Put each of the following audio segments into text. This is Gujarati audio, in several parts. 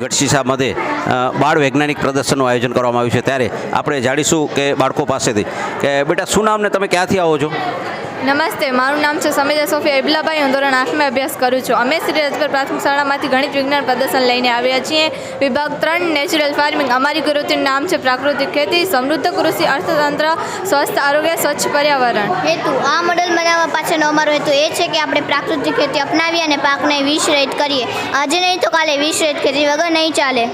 ગઢશીશામાં બાળ વૈજ્ઞાનિક પ્રદર્શનનું આયોજન કરવામાં આવ્યું છે. ત્યારે આપણે જાણીશું કે બાળકો પાસેથી કે બેટા, શું નામને તમે ક્યાંથી આવો છો? નમસ્તે, મારું નામ છે સમિજા સોફિયા ઇબલાભાઈ હું ધોરણ આઠમાં અભ્યાસ કરું છું. અમે શ્રી રજપર પ્રાથમિક શાળામાંથી ગણિત વિજ્ઞાન પ્રદર્શન લઈને આવ્યા છીએ. વિભાગ ત્રણ, નેચરલ ફાર્મિંગ. અમારી કૃતિનું નામ છે પ્રાકૃતિક ખેતી, સમૃદ્ધ કૃષિ, અર્થતંત્ર, સ્વસ્થ આરોગ્ય, સ્વચ્છ પર્યાવરણ. હેતુ, આ મોડેલ બનાવવા પાછળનો અમારો હેતુ એ છે કે આપણે પ્રાકૃતિક ખેતી અપનાવીએ અને પાકને વિષરહિત કરીએ. આજે નહીં તો કાલે વિષરહિત ખેતી વગર નહીં ચાલે.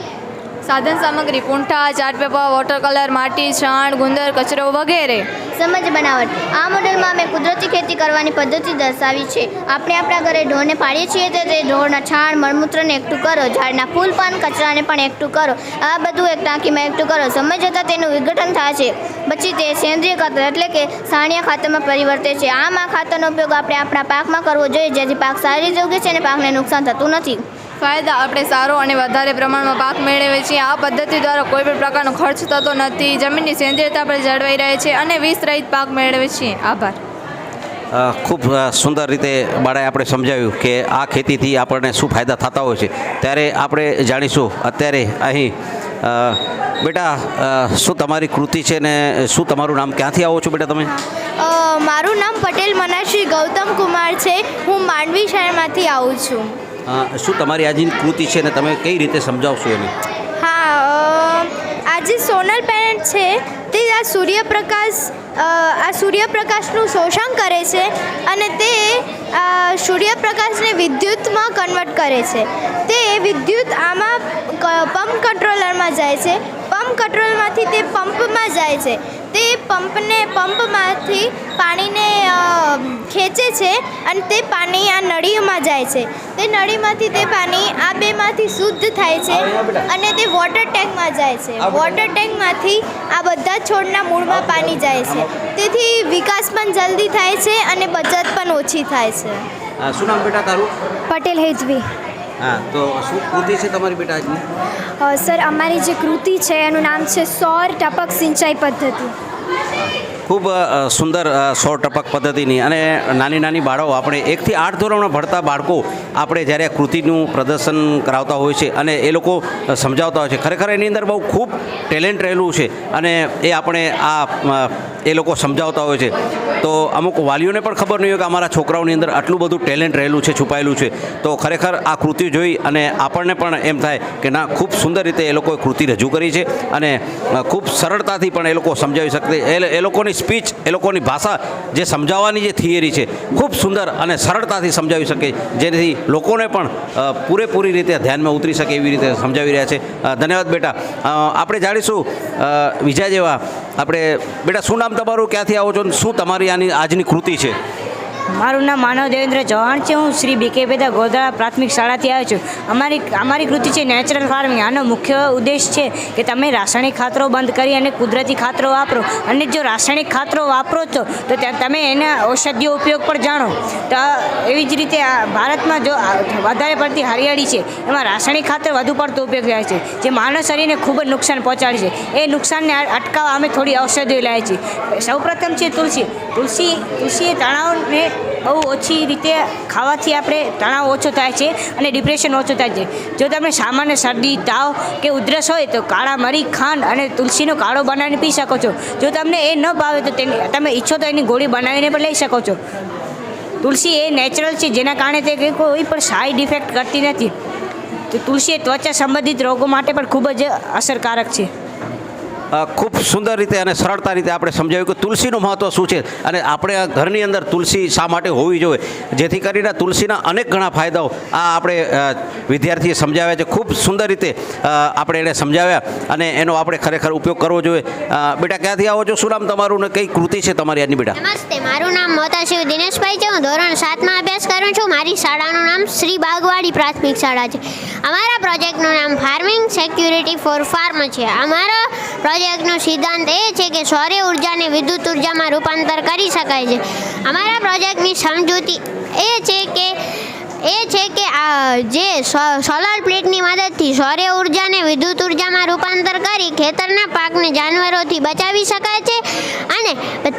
સાધન સામગ્રી, પૂંઠા ચાર્ટ પેપર, વોટર કલર, માટી, છાણ, ગુંદર, કચરો વગેરે. સમજ બનાવટ. આ મોડેલમાં અમે કુદરતી ખેતી કરવાની પદ્ધતિ દર્શાવી છે. આપણે આપણા ઘરે ઢોરને પાડીએ છીએ તો તે ઢોરના છાણ મળમૂત્રને એકઠું કરો. ઝાડના ફૂલ પાન, કચરાને પણ એકઠું કરો. આ બધું એક ટાંકીમાં એકઠું કરો. સમય જતાં તેનું વિઘટન થાય છે. પછી તે સેન્દ્રિય ખાતર એટલે કે સાણિયા ખાતરમાં પરિવર્તે છે. આમ આ ખાતરનો ઉપયોગ આપણે આપણા પાકમાં કરવો જોઈએ, જેથી પાક સારી રીતે ઉગે છે અને પાકને નુકસાન થતું નથી. ફાયદા આપણે સારો અને વધારે પ્રમાણમાં પાક મેળવીએ છીએ આ પદ્ધતિ દ્વારા કોઈ પણ પ્રકારનો ખર્ચ થતો નથી. જમીનની સેન્દ્રિયતા આપણે જળવાઈ રહે છે અને વીસ રહિત પાક મેળવીએ છીએ આભાર. ખૂબ સુંદર રીતે બાળાએ આપણે સમજાવ્યું કે આ ખેતીથી આપણને શું ફાયદા થતા હોય છે. ત્યારે આપણે જાણીશું અત્યારે અહીં બેટા શું તમારી કૃતિ છે ને શું તમારું નામ ક્યાંથી આવો છો બેટા તમે? મારું નામ પટેલ મનાશ્રી ગૌતમ કુમાર છે. હું માંડવી શહેરમાંથી આવું છું. શું તમારી આજની કૃતિ છે ને તમે કઈ રીતે સમજાવશો એને? હા આ જે સોનલ પેરેન્ટ છે તે આ સૂર્યપ્રકાશ આ સૂર્યપ્રકાશનું શોષણ કરે છે અને તે સૂર્યપ્રકાશને વિદ્યુતમાં કન્વર્ટ કરે છે. તે વિદ્યુત આમાં પંપ કંટ્રોલરમાં જાય છે. પંપ કંટ્રોલમાંથી તે પંપમાં જાય છે. તે પંપને પંપમાંથી પાણીને ખેંચે છે અને તે પાણી આ નળીઓમાં જાય છે. તે નળીમાંથી તે પાણી આ બેમાંથી શુદ્ધ થાય છે અને તે વોટર ટેન્કમાં જાય છે. વોટર ટેન્કમાંથી આ બધા છોડના મૂળમાં પાણી જાય છે. તેથી વિકાસ પણ જલ્દી થાય છે અને બચત પણ ઓછી થાય છે. શું નામ બેટા તારું? પટેલ હેજવી. હા તો શું કૃતિ છે તમારી બેટા આજની સર અમારી જે કૃતિ છે એનું નામ છે સૌર ટપક સિંચાઈ પદ્ધતિ. ખૂબ સુંદર સો ટપક પદ્ધતિની અને નાની નાની બાળકો આપણે એકથી આઠ ધોરણમાં ભણતા બાળકો આપણે જ્યારે કૃતિનું પ્રદર્શન કરાવતા હોય છે અને એ લોકો સમજાવતા હોય છે. ખરેખર એની અંદર બહુ ખૂબ ટેલેન્ટ રહેલું છે અને એ આપણે આ એ લોકો સમજાવતા હોય છે. તો અમુક વાલીઓને પણ ખબર નહીં હોય કે અમારા છોકરાઓની અંદર આટલું બધું ટેલેન્ટ રહેલું છે, છુપાયેલું છે. તો ખરેખર આ કૃતિ જોઈ અને આપણને પણ એમ થાય કે ના, ખૂબ સુંદર રીતે એ લોકોએ કૃતિ રજૂ કરી છે અને ખૂબ સરળતાથી પણ એ લોકો સમજાવી શકે એ લોકોની સ્પીચ એ લોકોની ભાષા જે સમજાવવાની જે થિયરી છે, ખૂબ સુંદર અને સરળતાથી સમજાવી શકે જેથી લોકોને પણ પૂરેપૂરી રીતે ધ્યાનમાં ઉતરી શકે એવી રીતે સમજાવી રહ્યા છે. ધન્યવાદ બેટા. આપણે જાણીશું વિજય જેવા, આપણે, બેટા શું નામ તમારું? ક્યાંથી આવો છો શું તમારી આની, આજની કૃતિ છે? મારું નામ માનવ દેવેન્દ્ર ચૌહાણ છે. હું શ્રી બીકે પેદા ગોધરા પ્રાથમિક શાળાથી આવ્યો છું. અમારી અમારી કૃતિ છે નેચરલ ફાર્મિંગ. આનો મુખ્ય ઉદ્દેશ છે કે તમે રાસાયણિક ખાતરો બંધ કરી અને કુદરતી ખાતરો વાપરો. અને જો રાસાયણિક ખાતરો વાપરો છો, તો તમે એના ઔષધીય ઉપયોગ પણ જાણો. તો એવી જ રીતે ભારતમાં જો વધારે પડતી હરિયાળી છે, એમાં રાસાયણિક ખાતર વધુ પડતો ઉપયોગ થાય છે. જે માનવ શરીરને ખૂબ જ નુકસાન પહોંચાડે છે. એ નુકસાનને અટકાવવા અમે થોડી ઔષધિઓ લાવીએ છીએ. સૌપ્રથમ છે તુલસી. તુલસી તુલસી તણાવને બહુ ઓછી રીતે ખાવાથી આપણે તણાવ ઓછો થાય છે અને ડિપ્રેશન ઓછું થાય છે. જો તમે સામાન્ય શરદી, તાવ કે ઉધરસ હોય તો કાળા મરી, ખાંડ અને તુલસીનો કાળો બનાવીને પી શકો છો. જો તમને એ ન ભાવે તો તેની, તમે ઈચ્છો તો એની ગોળી બનાવીને પણ લઈ શકો છો. તુલસી એ નેચરલ છે, જેના કારણે તે કોઈ પણ સાઈડ ઇફેક્ટ કરતી નથી. તો તુલસી એ ત્વચા સંબંધિત રોગો માટે પણ ખૂબ જ અસરકારક છે. ખૂબ સુંદર રીતે અને સરળતા રીતે આપણે સમજાવ્યું કે તુલસીનું મહત્ત્વ શું છે અને આપણે ઘરની અંદર તુલસી શા માટે હોવી જોઈએ? જેથી કરીને તુલસીના અનેક ઘણા ફાયદાઓ આ આપણે વિદ્યાર્થીએ સમજાવ્યા છે. ખૂબ સુંદર રીતે આપણે એને સમજાવ્યા અને એનો આપણે ખરેખર ઉપયોગ કરવો જોઈએ. બેટા, ક્યાંથી આવો છો? શું નામ તમારું ને કઈ કૃતિ છે તમારી આની બેટા? નમસ્તે, મારું નામ મોતાશિવ દિનેશભાઈ છે. હું ધોરણ સાતમાં અભ્યાસ કરું છું. મારી શાળાનું નામ શ્રી બાગવાડી પ્રાથમિક શાળા છે. અમારા પ્રોજેક્ટનું નામ ફાર્મિંગ સેક્યુરિટી ફોર ફાર્મ છે. અમારા પ્રોજેક્ટનો સિદ્ધાંત એ છે કે સૌર્ય ઉર્જાને વિદ્યુત ઉર્જામાં રૂપાંતર કરી શકાય છે. અમારા પ્રોજેક્ટની સમજૂતી એ છે કે, એ છે કે જે સોલર પ્લેટની મદદથી સૌર્ય ઉર્જાને વિદ્યુત ઉર્જામાં રૂપાંતર કરી ખેતરના પાકને જાનવરોથી બચાવી શકાય છે અને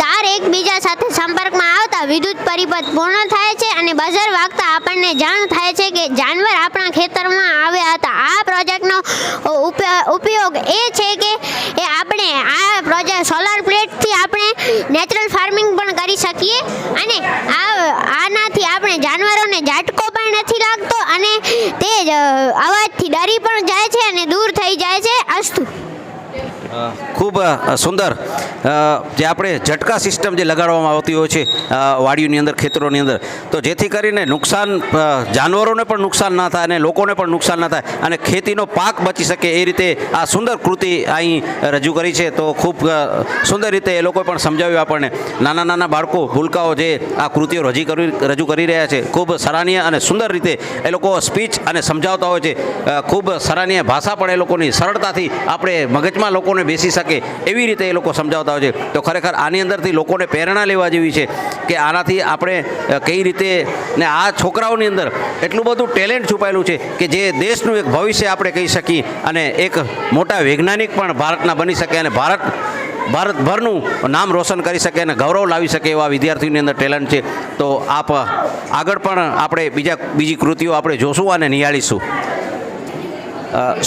તાર એકબીજા સાથે સંપર્કમાં આવતા વિદ્યુત પરિપથ પૂર્ણ થાય છે અને બજાર વાગતા આપણને જાણ થાય છે કે જાનવર આપણા ખેતરમાં આવ્યા હતા. આ પ્રોજેક્ટનો ઉપયોગ એ છે કે, એ આપણે આ પ્રોજેક્ટ સોલાર પ્લેટથી આપણે નેચરલ ફાર્મિંગ પણ કરી શકીએ અને આ, આનાથી આપણે જાનવરોને ઝાટકો પણ નથી લાગતો અને તે અવાજથી ડરી પણ જાય છે અને દૂર થઈ જાય છે અસ્તુ ખૂબ સુંદર. જે આપણે ઝટકા સિસ્ટમ જે લગાડવામાં આવતી હોય છે વાડીઓની અંદર, ખેતરોની અંદર, તો જેથી કરીને નુકસાન જાનવરોને પણ નુકસાન ના થાય અને લોકોને પણ નુકસાન ના થાય અને ખેતીનો પાક બચી શકે એ રીતે આ સુંદર કૃતિ અહીં રજૂ કરી છે. તો ખૂબ સુંદર રીતે એ લોકોએ પણ સમજાવ્યું આપણને. નાના નાના બાળકો, ભૂલકાઓ જે આ કૃતિઓ રજી કરી, રજૂ કરી રહ્યા છે, ખૂબ સરાહનીય અને સુંદર રીતે એ લોકો સ્પીચ અને સમજાવતા હોય છે. ખૂબ સરાહનીય ભાષા પણ એ લોકોની સરળતાથી આપણે મગજમાં લોકોને બેસી શકે એવી રીતે એ લોકો સમજાવતા હોય છે. તો ખરેખર આની અંદરથી લોકોને પ્રેરણા લેવા જેવી છે કે આનાથી આપણે કઈ રીતે ને આ છોકરાઓની અંદર એટલું બધું ટેલેન્ટ છુપાયેલું છે કે જે દેશનું એક ભવિષ્ય આપણે કહી શકીએ અને એક મોટા વૈજ્ઞાનિક પણ ભારતના બની શકે અને ભારત, ભારતભરનું નામ રોશન કરી શકે અને ગૌરવ લાવી શકે એવા વિદ્યાર્થીઓની અંદર ટેલેન્ટ છે. તો આપ આગળ પણ આપણે બીજા, બીજી કૃતિઓ આપણે જોશું અને નિહાળીશું.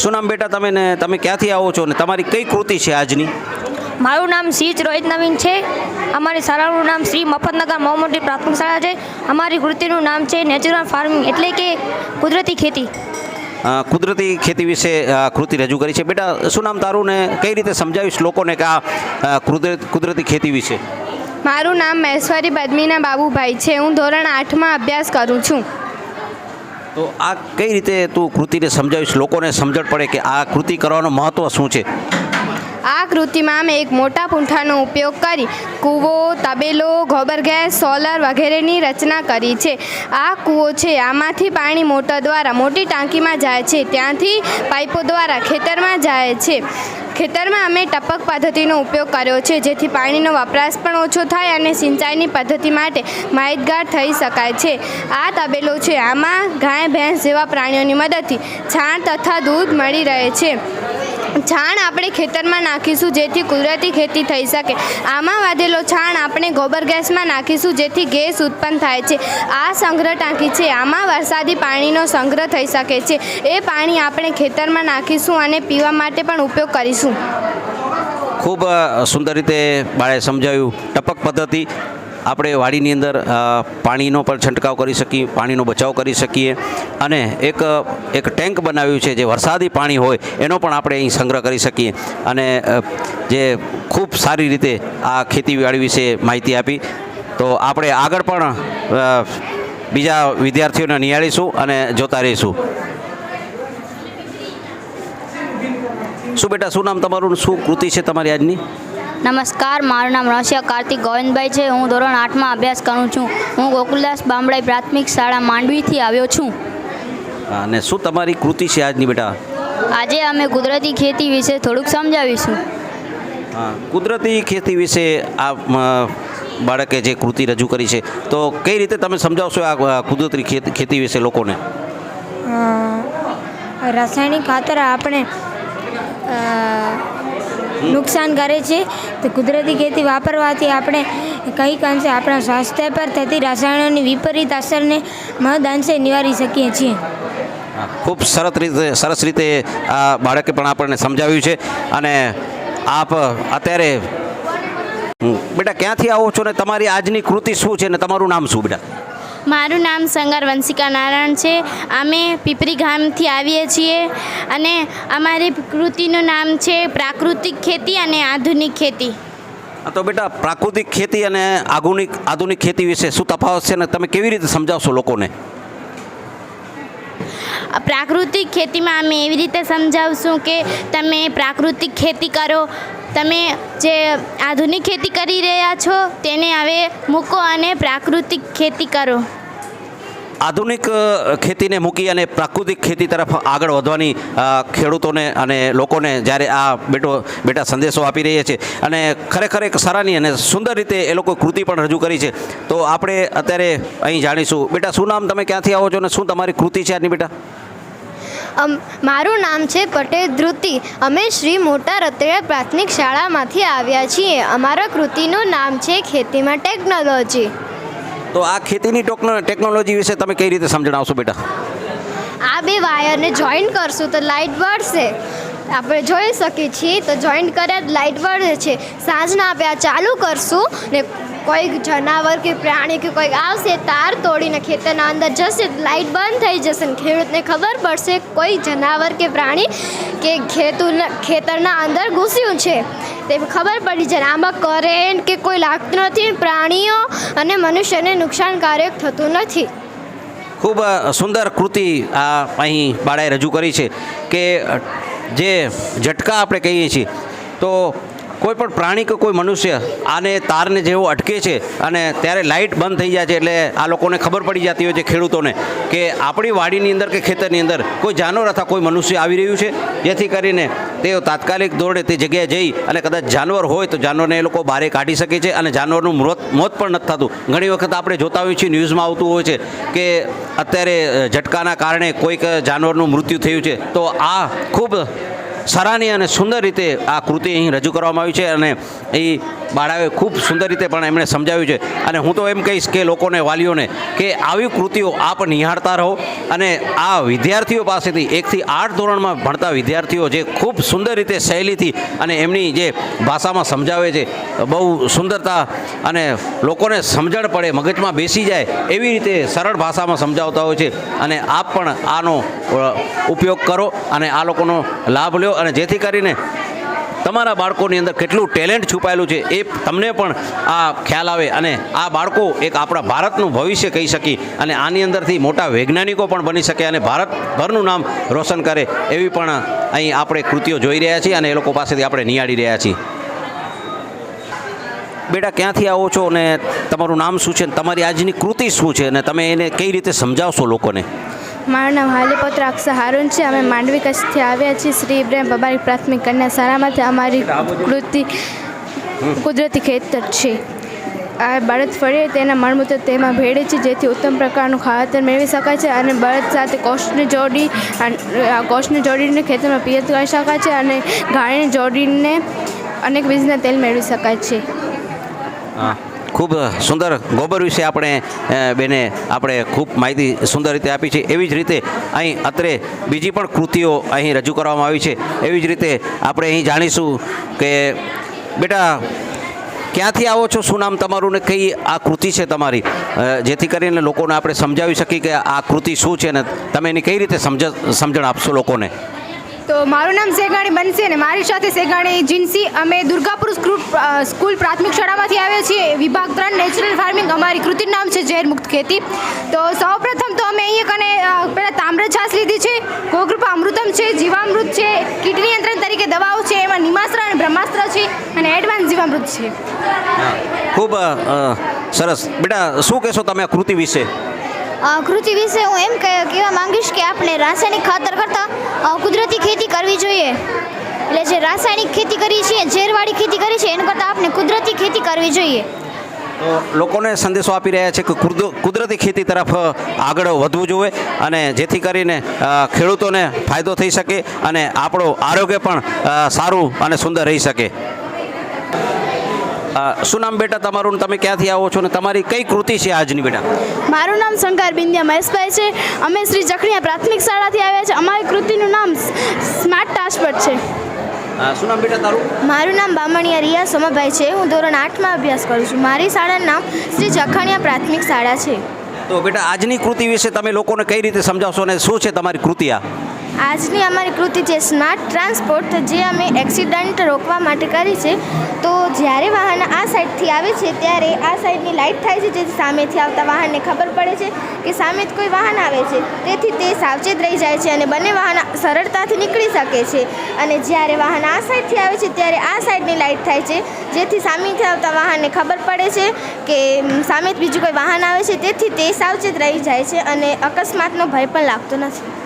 શું નામ બેટા તમે ને તમે ક્યાંથી આવો છો ને તમારી કઈ કૃતિ છે આજની? મારું નામ સિંચ રોહિત નવીન છે. અમારી શાળાનું નામ શ્રી મફતનગર મોહમ્મદી પ્રાથમિક શાળા છે. અમારી કૃતિનું નામ છે નેચરલ ફાર્મિંગ એટલે કે કુદરતી ખેતી. કુદરતી ખેતી વિશે કૃતિ રજૂ કરી છે. બેટા શું નામ તારું ને કઈ રીતે સમજાવીશ લોકોને કે આ કુદરતી ખેતી વિશે? મારું નામ મહેશ્વરી બદમીના બાબુભાઈ છે. હું ધોરણ આઠમાં અભ્યાસ કરું છું. તો આ કઈ રીતે તું કૃતિને સમજાવીશ? લોકોને સમજણ પડે કે આ કૃતિ કરવાનું મહત્ત્વ શું છે? આ કૃતિમાં અમે એક મોટા પૂંઠાનો ઉપયોગ કરી કૂવો, તબેલો, ગોબર ગેસ, સોલર વગેરેની રચના કરી છે. આ કૂવો છે, આમાંથી પાણી મોટર દ્વારા મોટી ટાંકીમાં જાય છે. ત્યાંથી પાઇપો દ્વારા ખેતરમાં જાય છે. ખેતરમાં અમે ટપક પદ્ધતિનો ઉપયોગ કર્યો છે, જેથી પાણીનો વપરાશ પણ ઓછો થાય અને સિંચાઈની પદ્ધતિ માટે માહિતગાર થઈ શકાય છે. આ તબેલો છે, આમાં ગાય, ભેંસ જેવા પ્રાણીઓની મદદથી છાણ તથા દૂધ મળી રહે છે. છાણ આપણે ખેતરમાં નાખીશું જેથી કુદરતી ખેતી થઈ શકે. આમાં વધેલો છાણ આપણે ગોબર ગેસમાં નાખીશું જેથી ગેસ ઉત્પન્ન થાય છે. આ સંગ્રહ ટાંકી છે. આમાં વરસાદી પાણીનો સંગ્રહ થઈ શકે છે. એ પાણી આપણે ખેતરમાં નાખીશું અને પીવા માટે પણ ઉપયોગ કરીશું. ખૂબ સુંદર રીતે બાળે સમજાવ્યું ટપક પદ્ધતિ આપણે વાડીની અંદર પાણીનો પણ છંટકાવ કરી શકીએ, પાણીનો બચાવ કરી શકીએ. અને એક એક ટેન્ક બનાવ્યું છે, જે વરસાદી પાણી હોય, એનો પણ આપણે અહીં સંગ્રહ કરી શકીએ. અને જે ખૂબ સારી રીતે આ ખેતીવાડી વિશે માહિતી આપી. તો આપણે આગળ પણ બીજા વિદ્યાર્થીઓને નિહાળીશું અને જોતા રહીશું. શું બેટા, શું નામ તમારું શું કૃતિ છે તમારી આજની? નમસ્કાર મારું નામ રસિયા કાર્તિક ગોવિંદભાઈ છે. હું ધોરણ આઠમાં અભ્યાસ કરું છું. હું ગોકુલદાસ બામડાઈ પ્રાથમિક શાળા માંડવીથી આવ્યો છું. અને શું તમારી કૃતિ છે આજની બેટા? આજે અમે કુદરતી ખેતી વિશે થોડુંક સમજાવીશું. હા, કુદરતી ખેતી વિશે આ બાળકે જે કૃતિ રજૂ કરી છે તો કઈ રીતે તમે સમજાવશો આ કુદરતી ખેત- ખેતી વિશે લોકોને? રાસાયણિક ખાતર આપણે નુકસાન કરે છે. તો કુદરતી ખેતી વાપરવાથી આપણે કંઈક અંશે આપણા સ્વાસ્થ્ય પર થતી રસાયણોની વિપરીત અસરને મહદ અંશે નિવારી શકીએ છીએ. ખૂબ સરસ રીતે સરસ રીતે આ બાળકે પણ આપણને સમજાવ્યું છે અને આપ અત્યારે બેટા, ક્યાંથી આવો છો ને તમારી આજની કૃતિ શું છે ને તમારું નામ શું, બેટા? મારું નામ સંગાર વંશિકા નારાયણ છે. અમે પીપરી ગામથી આવીએ છીએ અને અમારી કૃતિનું નામ છે પ્રાકૃતિક ખેતી અને આધુનિક ખેતી. તો બેટા પ્રાકૃતિક ખેતી અને આધુનિક આધુનિક ખેતી વિશે શું તફાવત છે ને તમે કેવી રીતે સમજાવશો લોકોને? પ્રાકૃતિક ખેતીમાં અમે એવી રીતે સમજાવશું કે તમે પ્રાકૃતિક ખેતી કરો તમે જે આધુનિક ખેતી કરી રહ્યા છો, તેને હવે મૂકો અને પ્રાકૃતિક ખેતી કરો. આધુનિક ખેતીને મૂકી અને પ્રાકૃતિક ખેતી તરફ આગળ વધવાની ખેડૂતોને અને લોકોને જ્યારે આ બેટો, બેટા સંદેશો આપી રહ્યા છે અને ખરેખર એક સારાની અને સુંદર રીતે એ લોકો કૃતિ પણ રજૂ કરી છે. તો આપણે અત્યારે અહીં જાણીશું. બેટા, શું નામ તમે ક્યાંથી આવો છો અને શું તમારી કૃતિ છે આજની બેટા? મારું નામ છે પટેલ ધ્રુતિ. અમે શ્રી મોટા રતડિયા પ્રાથમિક શાળામાંથી આવ્યા છીએ. અમારા કૃતિનું નામ છે ખેતીમાં ટેકનોલોજી. તો આ ખેતીની ટેકનોલોજી વિશે તમે કઈ રીતે સમજણાવશો બેટા? આ બે વાયરને જોઈન્ટ કરશું તો લાઇટ બળશે. આપણે જોઈ શકીએ છીએ તો જોઈન્ટ કર્યા લાઇટ બળે છે. સાંજના આપણે આ ચાલુ કરશું ને કોઈક જનાવર કે પ્રાણી કે કોઈક આવશે, તાર તોડીને ખેતરના અંદર જશે લાઇટ બંધ થઈ જશે ને ખેડૂતને ખબર પડશે કોઈ જનાવર કે પ્રાણી કે ખેતુના ખેતરના અંદર ઘૂસ્યું છે. તે ખબર પડી જાય આમાં કરેન્ટ કે કોઈ લાગતું નથી પ્રાણીઓ અને મનુષ્યને નુકસાનકારક થતું નથી. ખૂબ સુંદર કૃતિ આ અહીં બાળાએ રજૂ કરી છે કે જે ઝટકા આપણે કહીએ છીએ, તો કોઈ પણ પ્રાણી કે કોઈ મનુષ્ય આને તારને જેવો અટકે છે અને ત્યારે લાઇટ બંધ થઈ જાય છે એટલે આ લોકોને ખબર પડી જતી હોય છે ખેડૂતોને કે આપણી વાડીની અંદર કે ખેતરની અંદર કોઈ જાનવર અથવા કોઈ મનુષ્ય આવી રહ્યું છે? જેથી કરીને તેઓ તાત્કાલિક દોડે તે જગ્યાએ જઈ અને કદાચ જાનવર હોય તો જાનવરને એ લોકો બહારે કાઢી શકે છે અને જાનવરનું મોત મોત પણ નથી થતું. ઘણી વખત આપણે જોતા હોઈએ છીએ, ન્યૂઝમાં આવતું હોય છે કે અત્યારે ઝટકાના કારણે કોઈક જાનવરનું મૃત્યુ થયું છે. તો આ ખૂબ સરાહનીય અને સુંદર રીતે આ કૃતિ અહીં રજૂ કરવામાં આવી છે અને એ બાળાએ ખૂબ સુંદર રીતે પણ એમણે સમજાવ્યું છે. અને હું તો એમ કહીશ કે લોકોને, વાલીઓને કે આવી કૃતિઓ આપ નિહાળતા રહો અને આ વિદ્યાર્થીઓ પાસેથી એકથી આઠ ધોરણમાં ભણતા વિદ્યાર્થીઓ જે ખૂબ સુંદર રીતે શૈલીથી અને એમની જે ભાષામાં સમજાવે છે, બહુ સુંદરતા અને લોકોને સમજણ પડે, મગજમાં બેસી જાય એવી રીતે સરળ ભાષામાં સમજાવતા હોય છે. અને આપ પણ આનો ઉપયોગ કરો અને આ લોકોનો લાભ લ્યો અને જેથી કરીને તમારા બાળકોની અંદર કેટલું ટેલેન્ટ છુપાયેલું છે એ તમને પણ આ ખ્યાલ આવે અને આ બાળકો એક આપણા ભારતનું ભવિષ્ય કહી શકી અને આની અંદરથી મોટા વૈજ્ઞાનિકો પણ બની શકે અને ભારતભરનું નામ રોશન કરે એવી પણ અહીં આપણે કૃતિઓ જોઈ રહ્યા છીએ અને એ લોકો પાસેથી આપણે નિહાળી રહ્યા છીએ. બેટા, ક્યાંથી આવો છો અને તમારું નામ શું છે તમારી આજની કૃતિ શું છે અને તમે એને કઈ રીતે સમજાવશો લોકોને? મારું નામ હાલીપોત્ર અક્ષર હારૂન છે. અમે માંડવી કચ્છથી આવ્યા છીએ. શ્રી ઇબ્રાહિમ બબારી પ્રાથમિક કન્યા શાળામાંથી અમારી કૃતિ કુદરતી ખેતર છે. આ બળદ ફળે તેના મળમૂત્ર તેમાં ભેળે છે. જેથી ઉત્તમ પ્રકારનું ખાતર મેળવી શકાય છે અને બળદ સાથે કોષને જોડી કોષને જોડીને ખેતરમાં પિયત કરી શકાય છે અને ગાળીને જોડીને અનેક બીજના તેલ મેળવી શકાય છે. હા. ખૂબ સુંદર ગોબર વિશે આપણે બેને આપણે ખૂબ માહિતી સુંદર રીતે આપી છે. એવી જ રીતે અહીં અત્રે બીજી પણ કૃતિઓ અહીં રજૂ કરવામાં આવી છે. એવી જ રીતે આપણે અહીં જાણીશું કે, બેટા, ક્યાંથી આવો છો? શું નામ તમારું? ને કઈ આ કૃતિ છે તમારી? જેથી કરીને લોકોને આપણે સમજાવી શકીએ કે આ કૃતિ શું છે ને તમે એની કઈ રીતે સમજ, સમજણ આપશો લોકોને? તો મારું નામ સેગાણી બનશે અને મારી સાથે સેગાણી જીન્સી. અમે દુર્ગાપુર સ્કૂલ પ્રાથમિક શાળામાંથી આવ્યા છીએ. વિભાગ ત્રણ, નેચરલ ફાર્મિંગ. અમારી કૃતિનું નામ છે ઝેર મુક્ત ખેતી. તો સૌપ્રથમ તો અમે અહીંયા કને પહેલાં તામ્ર છાસ લીધી છે. ગોકૃપા અમૃતમ છે, જીવામૃત છે કીટ નિયંત્રણ તરીકે દવાઓ છે, એમાં નિમાસ્ત્ર અને બ્રહ્માસ્ત્ર છે અને એડવાન્સ જીવામૃત છે. ખૂબ સરસ. બેટા, શું કહેશો તમે કૃતિ વિશે? કૃતિ વિશે હું એમ કહે- કહેવા માંગીશ કે આપણે રાસાયણિક ખાતર કરતાં કુદરતી ખેતી કરવી જોઈએ. એટલે જે રાસાયણિક ખેતી કરી છે ઝેરવાળી ખેતી કરી છે એના કરતાં આપણે કુદરતી ખેતી કરવી જોઈએ. લોકોને સંદેશો આપી રહ્યા છે કે કુદ- કુદરતી ખેતી તરફ આગળ વધવું જોઈએ અને જેથી કરીને ખેડૂતોને ફાયદો થઈ શકે અને આપણું આરોગ્ય પણ સારું અને સુંદર રહી શકે. શું નામ બેટા તમારું તમે ક્યાંથી આવો છો ને તમારી કઈ કૃતિ છે આજની બેટા? મારું નામ શંકર બિંદિયા મહેશભાઈ છે. અમે શ્રી જખણિયા પ્રાથમિક શાળાથી આવ્યા છે. અમારી કૃતિનું નામ સ્માર્ટ ટ્રાન્સપોર્ટ છે. શું નામ બેટા તારું? મારું નામ બામણિયા રિયા સોમાભાઈ છે. હું ધોરણ આઠમાં અભ્યાસ કરું છું. મારી શાળાનું નામ શ્રી જખાણિયા પ્રાથમિક શાળા છે. તો બેટા આજની કૃતિ વિશે તમે લોકોને કઈ રીતે સમજાવશો અને શું છે તમારી કૃતિ આ? આજની અમારી કૃતિ છે સ્માર્ટ ટ્રાન્સપોર્ટ, જે અમે એક્સિડન્ટ રોકવા માટે કરી છે. તો જ્યારે વાહન આ સાઈડથી આવે છે, ત્યારે આ સાઈડની લાઇટ થાય છે, જેથી સામેથી આવતા વાહનને ખબર પડે છે કે સામે કોઈ વાહન આવે છે. તેથી તે સાવચેત રહી જાય છે અને બંને વાહન સરળતાથી નીકળી શકે છે. અને જ્યારે વાહન આ સાઈડથી આવે છે, ત્યારે આ સાઈડની લાઇટ થાય છે, જેથી સામેથી આવતા વાહનને ખબર પડે છે કે સામે બીજું કોઈ વાહન આવે છે. તેથી તે સાવચેત રહી જાય છે અને અકસ્માતનો ભય પણ લાગતો નથી.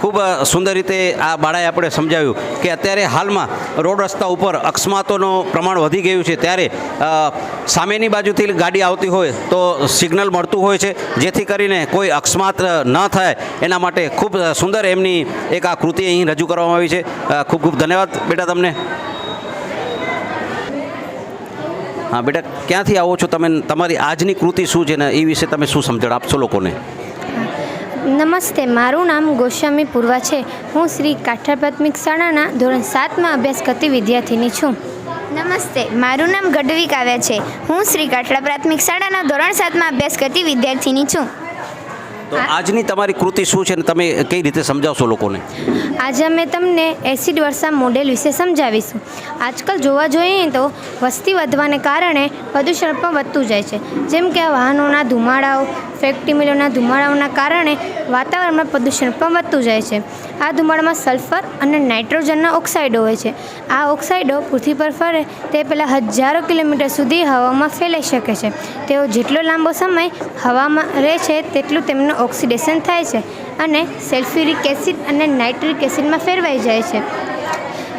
ખૂબ સુંદર રીતે આ બાળાએ આપણે સમજાવ્યું કે અત્યારે હાલમાં રોડ રસ્તા ઉપર અકસ્માતોનું પ્રમાણ વધી ગયું છે. ત્યારે સામેની બાજુથી ગાડી આવતી હોય તો સિગ્નલ મળતું હોય છે. જેથી કરીને કોઈ અકસ્માત ન થાય એના માટે ખૂબ સુંદર એમની એક આ કૃતિ અહીં રજૂ કરવામાં આવી છે. ખૂબ ખૂબ ધન્યવાદ બેટા તમને. હા બેટા, ક્યાંથી આવો છો તમે? તમારી આજની કૃતિ શું છે ને એ વિશે તમે શું સમજણ આપશો લોકોને? નમસ્તે, મારું નામ ગોસ્વામી પૂર્વા છે. હું શ્રી કાઠા પ્રાથમિક શાળાના ધોરણ સાતમાં અભ્યાસ કરતી વિદ્યાર્થીની છું. નમસ્તે, મારું નામ ગઢવી કાવ્યા છે. હું શ્રી કાઠડા પ્રાથમિક શાળાના ધોરણ સાતમાં અભ્યાસ કરતી વિદ્યાર્થીની છું. તો આજની તમારી કૃતિ શું છે અને તમે કઈ રીતે સમજાવશો લોકોને? આજે અમે તમને એસિડ વર્ષા મોડેલ વિશે સમજાવીશું. આજકાલ જોવા જોઈએ તો વસ્તી વધવાને કારણે પ્રદૂષણ પણ વધતું જાય છે. જેમ કે વાહનોના ધુમાડાઓ ફેક્ટરી મિલોના ધુમાડાઓના કારણે વાતાવરણમાં પ્રદૂષણ પણ વધતું જાય છે. આ ધુમાડામાં સલ્ફર અને નાઇટ્રોજનના ઓક્સાઇડો હોય છે. આ ઓક્સાઇડો પૃથ્વી પર ફરે તે પહેલાં હજારો કિલોમીટર સુધી હવામાં ફેલાઈ શકે છે. તેઓ જેટલો લાંબો સમય હવામાં રહે છે, તેટલું તેમનું ઓક્સિડેશન થાય છે અને સેલ્ફ્યુરિક એસિડ અને નાઇટ્રિક એસિડમાં ફેરવાઈ જાય છે.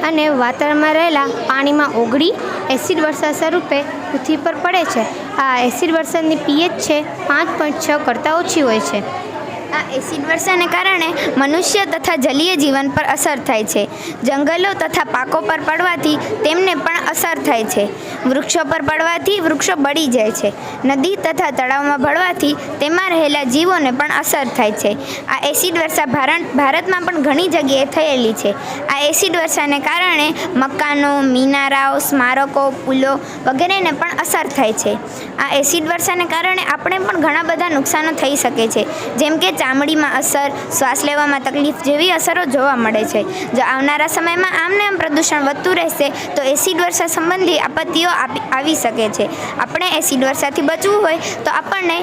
અને વાતાવરણમાં રહેલા પાણીમાં ઓગળી એસિડ વર્ષા સ્વરૂપે પૃથ્વી પર પડે છે. આ એસિડ વરસાદની પીએચ છે પાંચ પોઈન્ટ છ કરતાં ઓછી હોય છે. આ એસિડ વર્ષાને કારણે મનુષ્ય તથા જલીય જીવન પર અસર થાય છે. જંગલો તથા પાકો પર પડવાથી તેમને પણ અસર થાય છે. વૃક્ષો પર પડવાથી વૃક્ષો બળી જાય છે. નદી તથા તળાવમાં ભળવાથી તેમાં રહેલા જીવોને પણ અસર થાય છે. આ એસિડ વર્ષા ભારત ભારતમાં પણ ઘણી જગ્યાએ થયેલી છે. આ એસિડ વર્ષાને કારણે મકાનો, મિનારાઓ, સ્મારકો, પુલો વગેરેને પણ અસર થાય છે. આ એસિડ વર્ષાને કારણે આપણે પણ ઘણા બધા નુકસાનો થઈ શકે છે. જેમ કે ચામડીમાં અસર શ્વાસ લેવામાં તકલીફ જેવી અસરો જોવા મળે છે. જો આવનારા સમયમાં આમને આમ પ્રદૂષણ વધતું રહેશે તો એસિડ વર્ષા સંબંધી આપત્તિઓ આપી- આવી શકે છે. આપણે એસિડ વર્ષાથી બચવું હોય તો આપણને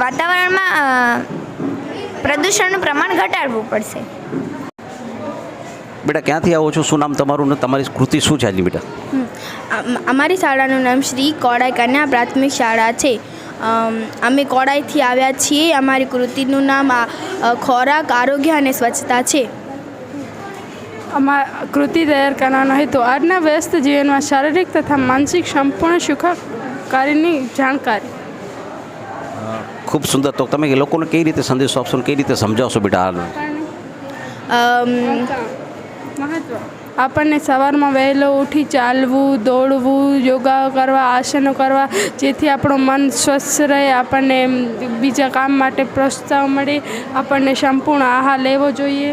વાતાવરણમાં પ્રદૂષણનું પ્રમાણ ઘટાડવું પડશે. બેટા ક્યાંથી આવો છો? શું નામ તમારું ને તમારી કૃતિ શું છે આજની બેટા? અમારી શાળાનું નામ શ્રી કોડાઈ કન્યા પ્રાથમિક શાળા છે. અમ, કોડાઈથી આવ્યા છીએ. અમારી કૃતિનું નામ આ ખોરાક આરોગ્ય અને સ્વચ્છતા છે. અમારા કૃતિ તૈયાર કરવાનો હેતુ આજના વ્યસ્ત જીવનમાં શારીરિક તથા માનસિક સંપૂર્ણ સુખાકારીની જાણકારી. ખૂબ સુંદર. તો તમે લોકોને કઈ રીતે સંદેશો આપશો કઈ રીતે સમજાવશો બેટા મહત્વ. આપણને સવારમાં વહેલો ઉઠી ચાલવું દોડવું યોગા કરવા આસનો કરવા જેથી આપણું મન સ્વસ્થ રહે આપણને બીજા કામ માટે પ્રોત્સાહ મળે આપણને સંપૂર્ણ આહાર લેવો જોઈએ.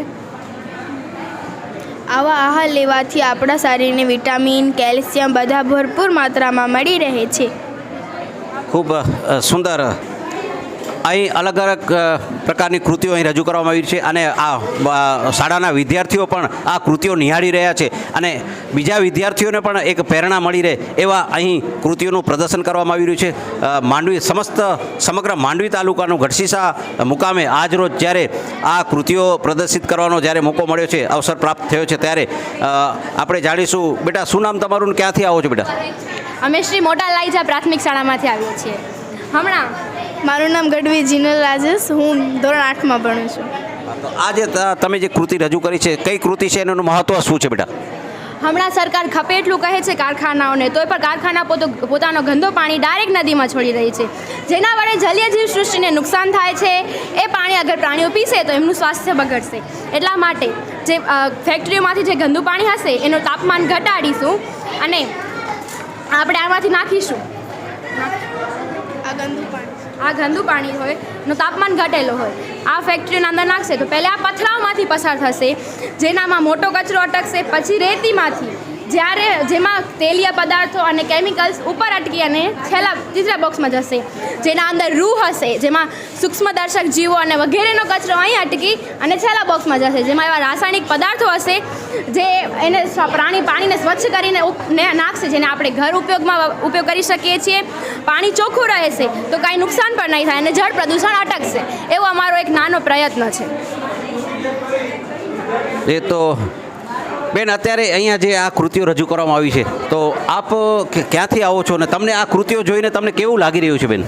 આવા આહાર લેવાથી આપણા શરીરને વિટામિન કેલ્શિયમ બધા ભરપૂર માત્રામાં મળી રહે છે. ખૂબ સુંદર અહીં અલગ અલગ પ્રકારની કૃતિઓ અહીં રજૂ કરવામાં આવી છે અને આ શાળાના વિદ્યાર્થીઓ પણ આ કૃતિઓ નિહાળી રહ્યા છે અને બીજા વિદ્યાર્થીઓને પણ એક પ્રેરણા મળી રહે એવા અહીં કૃતિઓનું પ્રદર્શન કરવામાં આવી રહ્યું છે. માંડવી, સમસ્ત, સમગ્ર માંડવી તાલુકાનું ઘટસીસા મુકામે આજરોજ જ્યારે આ કૃતિઓ પ્રદર્શિત કરવાનો જ્યારે મોકો મળ્યો છે, અવસર પ્રાપ્ત થયો છે ત્યારે આપણે જાણીશું, બેટા, શું નામ તમારું ક્યાંથી આવો છો બેટા? અમે શ્રી મોટા લાઈજા પ્રાથમિક શાળામાંથી આવીએ છીએ. હમણાં મારું નામ ગઢવી જીનલ રાજેશ. હું ધોરણ આઠમાં ભણું છું. તો આજે ત- તમે જે કૃતિ રજૂ કરી છે કઈ કૃતિ છે? એનું મહત્વ શું છે બેટા? હમણાં સરકાર ખપે એટલું કહે છે કારખાનાઓને તોય પણ કારખાના પોતો પોતાનો ગંદો પાણી ડાયરેક્ટ નદીમાં છોડી રહી છે. જેના વડે જલીય જીવ સૃષ્ટિને નુકસાન થાય છે એ પાણી અગર પ્રાણીઓ પીશે તો એમનું સ્વાસ્થ્ય બગડશે. એટલા માટે જે ફેક્ટરીઓમાંથી જે ગંદુ પાણી હશે એનું તાપમાન ઘટાડીશું અને આપણે આમાંથી નાખીશું. આ ગંદુ પાણી હોયનું તાપમાન ઘટેલો હોય. આ ફેક્ટરીના અંદર નાખશે તો પહેલાં આ પથરાઓમાંથી પસાર થશે, જેનામાં મોટો કચરો અટકશે, પછી રેતીમાંથી જ્યારે જેમાં તેલીય પદાર્થો અને કેમિકલ્સ ઉપર અટકી અને છેલ્લા ત્રીજા બોક્સમાં જશે. જેના અંદર રૂ હશે, જેમાં સૂક્ષ્મદર્શક જીવો અને વગેરેનો કચરો અહીં અટકી અને છેલ્લા બોક્સમાં જશે. જેમાં એવા રાસાયણિક પદાર્થો હશે, જે એને પ્રાણી પાણીને સ્વચ્છ કરીને ને, નાખશે, જેને આપણે ઘર ઉપયોગમાં ઉપયોગ કરી શકીએ છીએ. પાણી ચોખ્ખું રહેશે તો કાંઈ નુકસાન પણ નહીં થાય અને જળ પ્રદૂષણ અટકશે. એવો અમારો એક નાનો પ્રયત્ન છે. એ તો બેન અત્યારે અહીંયા જે આ કૃતિઓ રજૂ કરવામાં આવી છે તો આપ ક્યાંથી આવો છો ને તમને આ કૃતિઓ જોઈને તમને કેવું લાગી રહ્યું છે બેન?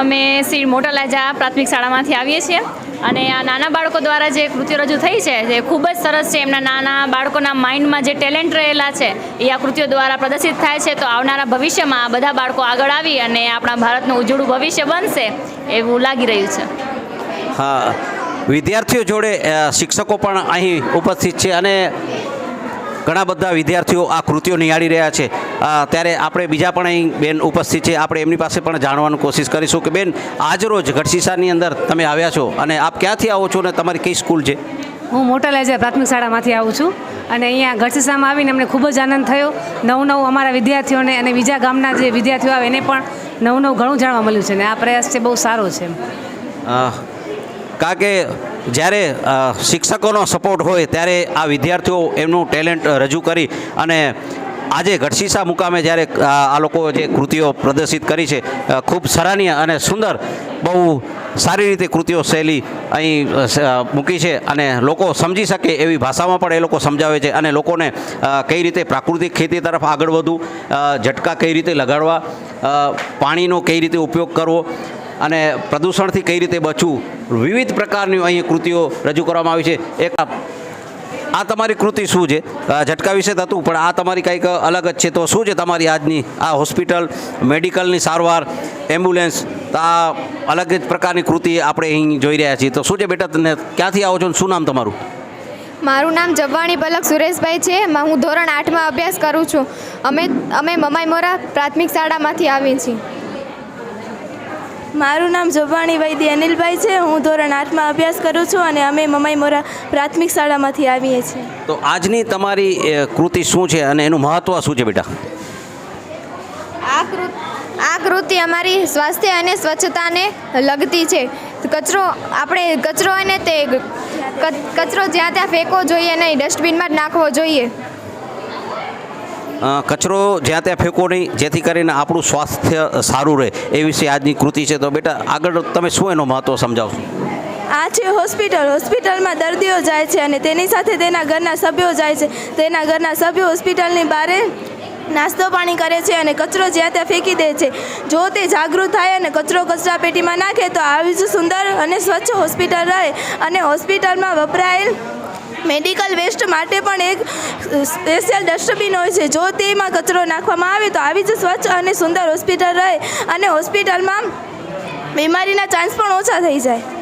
અમે શ્રી મોટા લાજા પ્રાથમિક શાળામાંથી આવીએ છીએ અને આ નાના બાળકો દ્વારા જે કૃતિઓ રજૂ થઈ છે જે ખૂબ જ સરસ છે એમના નાના બાળકોના માઇન્ડમાં જે ટેલેન્ટ રહેલા છે એ આ કૃતિઓ દ્વારા પ્રદર્શિત થાય છે. તો આવનારા ભવિષ્યમાં આ બધા બાળકો આગળ આવી અને આપણા ભારતનું ઉજળું ભવિષ્ય બનશે એવું લાગી રહ્યું છે. હા વિદ્યાર્થીઓ જોડે શિક્ષકો પણ અહીં ઉપસ્થિત છે અને ઘણા બધા વિદ્યાર્થીઓ આ કૃતિઓ નિહાળી રહ્યા છે. ત્યારે આપણે બીજા પણ અહીં બેન ઉપસ્થિત છે. આપણે એમની પાસે પણ જાણવાની કોશિશ કરીશું કે બેન આજરોજ ગઢશીસાની અંદર તમે આવ્યા છો અને આપ ક્યાંથી આવો છો અને તમારી કઈ સ્કૂલ છે? હું મોટા લાજા પ્રાથમિક શાળામાંથી આવું છું અને અહીંયા ગઢસીસામાં આવીને અમને ખૂબ જ આનંદ થયો. નવું નવું અમારા વિદ્યાર્થીઓને અને બીજા ગામના જે વિદ્યાર્થીઓ આવે એને પણ નવું નવું ઘણું જાણવા મળ્યું છે ને આ પ્રયાસ છે બહુ સારો છે કારણ કે જ્યારે શિક્ષકોનો સપોર્ટ હોય ત્યારે આ વિદ્યાર્થીઓ એમનું ટેલેન્ટ રજૂ કરી અને આજે ગઢસીસા મુકામે જ્યારે આ લોકો જે કૃતિઓ પ્રદર્શિત કરી છે ખૂબ સરાહનીય અને સુંદર બહુ સારી રીતે કૃતિઓ શૈલી અહીં મૂકી છે અને લોકો સમજી શકે એવી ભાષામાં પણ એ લોકો સમજાવે છે અને લોકોને કઈ રીતે પ્રાકૃતિક ખેતી તરફ આગળ વધવું ઝટકા કઈ રીતે લગાડવા પાણીનો કઈ રીતે ઉપયોગ કરવો અને પ્રદૂષણથી કઈ રીતે બચવું? વિવિધ પ્રકારની અહીં કૃતિઓ રજૂ કરવામાં આવી છે. એક આ- તમારી કૃતિ શું છે? ઝટકા વિશે હતું પણ આ તમારી કંઈક અલગ જ છે. તો શું છે તમારી આજની આ હોસ્પિટલ, મેડિકલની સારવાર, એમ્બ્યુલન્સ? આ અલગ જ પ્રકારની કૃતિ આપણે અહીં જોઈ રહ્યા છીએ. તો શું છે બેટા, તને ક્યાંથી આવો છો શું નામ તમારું? મારું નામ જબ્બાણી પલક સુરેશભાઈ છે. એમાં હું ધોરણ આઠમાં અભ્યાસ કરું છું. અમે અમે મમાઈ મોરા પ્રાથમિક શાળામાંથી આવીએ છીએ. મારું નામ જોબાણી વૈદ્ય અનિલભાઈ છે. હું ધોરણ આઠમાં અભ્યાસ કરું છું અને અમે મમાઈ મોરા પ્રાથમિક શાળામાંથી આવીએ છીએ. તો આજની તમારી કૃતિ શું છે અને એનું મહત્ત્વ શું છે બેટા? આ કૃતિ આ કૃતિ અમારી સ્વાસ્થ્ય અને સ્વચ્છતાને લગતી છે. કચરો આપણે કચરો હોય ને તે કચરો જ્યાં ત્યાં ફેંકવો જોઈએ નહીં ડસ્ટબિનમાં જ નાખવો જોઈએ. કચરો જ્યાં ત્યાં ફેંકો નહીં, જેથી કરીને આપણું સ્વાસ્થ્ય સારું રહે. એ વિશે આજની કૃતિ છે. તો બેટા, આગળ તમે શું એનો મહત્ત્વ સમજાવશો? આ છે હોસ્પિટલ, હોસ્પિટલમાં દર્દીઓ જાય છે અને તેની સાથે તેના ઘરના સભ્યો જાય છે. તેના ઘરના સભ્યો હોસ્પિટલની બહારે નાસ્તો પાણી કરે છે અને કચરો જ્યાં ત્યાં ફેંકી દે છે. જો તે જાગૃત થાય અને કચરો કચરા પેટીમાં નાખે, તો આવી જ સુંદર અને સ્વચ્છ હોસ્પિટલ રહે. અને હોસ્પિટલમાં વપરાયેલ મેડિકલ વેસ્ટ માટે પણ એક સ્પેશિયલ ડસ્ટબિન હોય છે. જો તેમાં કચરો નાખવામાં આવે તો આવી જ સ્વચ્છ અને સુંદર હોસ્પિટલ રહે અને હોસ્પિટલમાં બીમારીના ચાન્સ પણ ઓછા થઈ જાય.